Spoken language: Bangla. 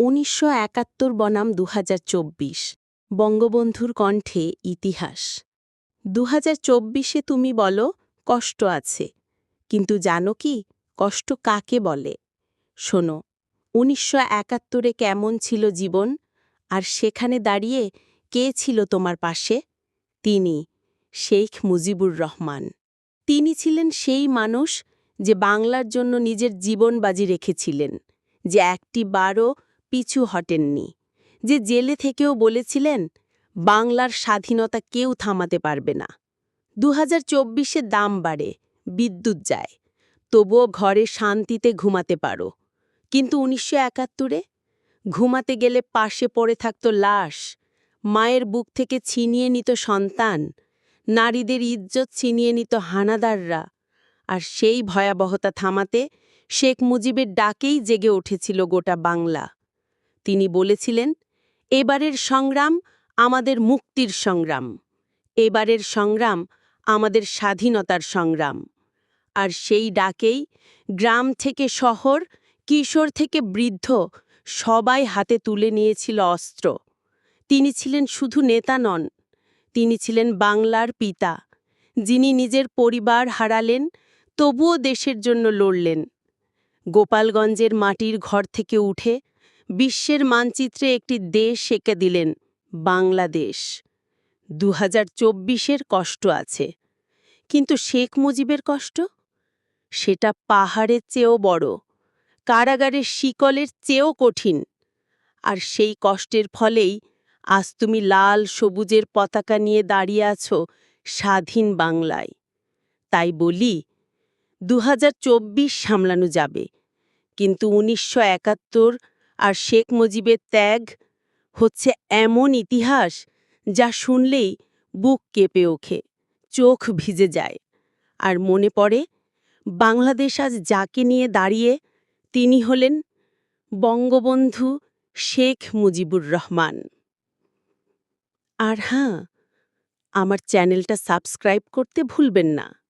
উনিশশো একাত্তর বনাম দু হাজার চব্বিশ। বঙ্গবন্ধুর কণ্ঠে ইতিহাস। দু হাজার তুমি বলো, কষ্ট আছে। কিন্তু জানো কি, কষ্ট কাকে বলে? শোনো, উনিশশো একাত্তরে কেমন ছিল জীবন? আর সেখানে দাঁড়িয়ে কে ছিল তোমার পাশে? তিনি শেখ মুজিবুর রহমান। তিনি ছিলেন সেই মানুষ যে বাংলার জন্য নিজের জীবন বাজি রেখেছিলেন, যে একটি বারও পিছু হটেননি, যে জেলে থেকেও বলেছিলেন, বাংলার স্বাধীনতা কেউ থামাতে পারবে না। দু হাজার দাম বাড়ে, বিদ্যুৎ যায়, তবুও ঘরে শান্তিতে ঘুমাতে পারো। কিন্তু উনিশশো একাত্তরে? ঘুমাতে গেলে পাশে পড়ে থাকত লাশ, মায়ের বুক থেকে ছিনিয়ে নিত সন্তান, নারীদের ইজ্জত ছিনিয়ে নিত হানাদাররা, আর সেই ভয়াবহতা থামাতে শেখ মুজিবের ডাকেই জেগে উঠেছিল গোটা বাংলা। তিনি বলেছিলেন, এবারের সংগ্রাম আমাদের মুক্তির সংগ্রাম। এবারের সংগ্রাম আমাদের স্বাধীনতার সংগ্রাম। আর সেই ডাকেই গ্রাম থেকে শহর, কিশোর থেকে বৃদ্ধ সবাই হাতে তুলে নিয়েছিল অস্ত্র। তিনি ছিলেন শুধু নেতা নন, তিনি ছিলেন বাংলার পিতা। যিনি নিজের পরিবার হারালেন, তবুও দেশের জন্য লড়লেন। গোপালগঞ্জের মাটির ঘর থেকে উঠে বিশ্বের মানচিত্রে একটি দেশ এঁকে দিলেন বাংলাদেশ। দু হাজার কষ্ট আছে। কিন্তু শেখ মুজিবের কষ্ট? সেটা পাহাড়ের চেয়েও বড়, কারাগারের শিকলের চেয়েও কঠিন। আর সেই কষ্টের ফলেই আজ তুমি লাল সবুজের পতাকা নিয়ে দাঁড়িয়ে আছো স্বাধীন বাংলায়। তাই বলি দু হাজার চব্বিশ সামলানো যাবে। কিন্তু উনিশশো একাত্তর আর শেখ মুজিবের ত্যাগ হচ্ছে এমন ইতিহাস যা শুনলেই বুক কেঁপে ওঠে, চোখ ভিজে যায়। আর মনে পড়ে, বাংলাদেশ আজ যাকে নিয়ে দাঁড়িয়ে তিনি হলেন বঙ্গবন্ধু শেখ মুজিবুর রহমান। আর হ্যাঁ আমার চ্যানেলটা সাবস্ক্রাইব করতে ভুলবেন না।